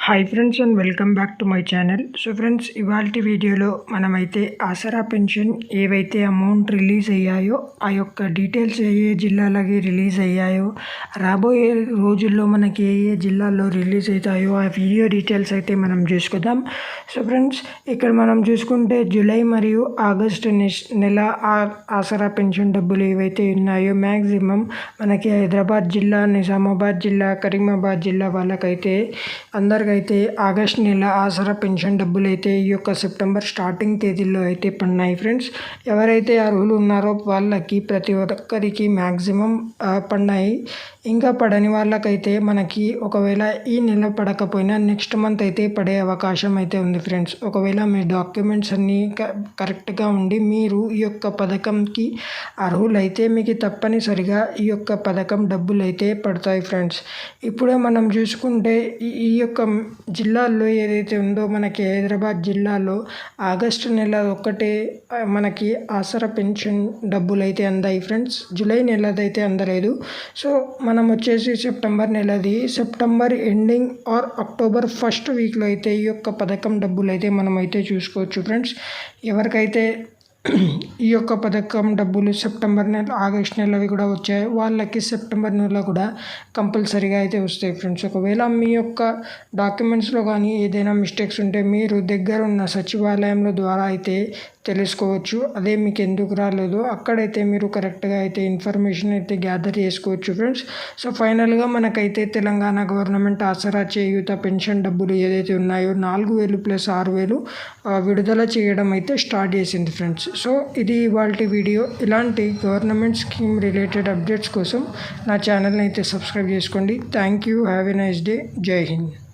Hi friends and welcome back to my channel so friends ఇవాళ వీడియోలో మనమైతే Aasara pension ఏవైతే అమౌంట్ రిలీజ్ అయ్యాయో ఆ యొక్క డీటెయిల్స్ ఏ ఏ జిల్లాలకి రిలీజ్ అయ్యాయో రాబోయే రోజుల్లో మనకి ఏ ఏ జిల్లాల్లో రిలీజ్ అవుతాయో ఆ వీడియో డీటెయిల్స్ అయితే మనం చూసుకుందాం. సో ఫ్రెండ్స్ ఇక్కడ మనం చూసుకుంటే జూలై మరియు ఆగస్టు నెల ఆసరా పెన్షన్ డబ్బులు ఏవైతే ఉన్నాయో మ్యాక్సిమం మనకి హైదరాబాద్ జిల్లా నిజామాబాద్ జిల్లా కరీమాబాద్ జిల్లా వాళ్ళకైతే అందరికీ అయితే ఆగస్ట్ నెల ఆసరా పెన్షన్ డబ్బులు అయితే ఈ యొక్క సెప్టెంబర్ స్టార్టింగ్ తేదీల్లో అయితే పడినాయి ఫ్రెండ్స్. ఎవరైతే అర్హులు ఉన్నారో వాళ్ళకి ప్రతి ఒక్కరికి మ్యాక్సిమం పడినాయి. ఇంకా పడని వాళ్ళకైతే మనకి ఒకవేళ ఈ నెల పడకపోయినా నెక్స్ట్ మంత్ అయితే పడే అవకాశం అయితే ఉంది ఫ్రెండ్స్. ఒకవేళ మీ డాక్యుమెంట్స్ అన్నీ కరెక్ట్గా ఉండి మీరు ఈ యొక్క పథకంకి అర్హులైతే మీకు తప్పనిసరిగా ఈ యొక్క పథకం డబ్బులు అయితే పడతాయి ఫ్రెండ్స్. ఇప్పుడే మనం చూసుకుంటే ఈ యొక్క జిల్లాల్లో ఏదైతే ఉందో మనకి హైదరాబాద్ జిల్లాలో ఆగస్టు నెల ఒక్కటే మనకి ఆసరా పెన్షన్ డబ్బులు అయితే అందాయి ఫ్రెండ్స్. జూలై నెలదైతే అందలేదు. సో మనం వచ్చేసి September నెలది. September ending or October first వీక్లో అయితే ఈ యొక్క పథకం డబ్బులు అయితే మనం అయితే చూసుకోవచ్చు ఫ్రెండ్స్. ఎవరికైతే ఈ యొక్క పథకం డబ్బులు సెప్టెంబర్ నెల ఆగస్ట్ నెలవి కూడా వచ్చాయి. వాళ్ళకి సెప్టెంబర్ నెలలో కూడా కంపల్సరీగా అయితే వస్తాయి ఫ్రెండ్స్. ఒకవేళ మీ యొక్క డాక్యుమెంట్స్లో కానీ ఏదైనా మిస్టేక్స్ ఉంటే మీరు దగ్గర ఉన్న సచివాలయంలో ద్వారా అయితే తెలుసుకోవచ్చు. అదే మీకు ఎందుకు రాలేదు అక్కడైతే మీరు కరెక్ట్గా అయితే ఇన్ఫర్మేషన్ అయితే గ్యాదర్ చేసుకోవచ్చు ఫ్రెండ్స్. సో ఫైనల్గా మనకైతే తెలంగాణ గవర్నమెంట్ ఆసరా చేయూత పెన్షన్ డబ్బులు ఏదైతే ఉన్నాయో నాలుగు వేలు ప్లస్ ఆరు వేలు విడుదల చేయడం అయితే స్టార్ట్ చేసింది ఫ్రెండ్స్. సో ఇది ఇవాళ వీడియో. ఇలాంటి గవర్నమెంట్ స్కీమ్ రిలేటెడ్ అప్డేట్స్ కోసం నా ఛానల్ని అయితే సబ్స్క్రైబ్ చేసుకోండి. Thank you. Have a nice day. Jai Hind.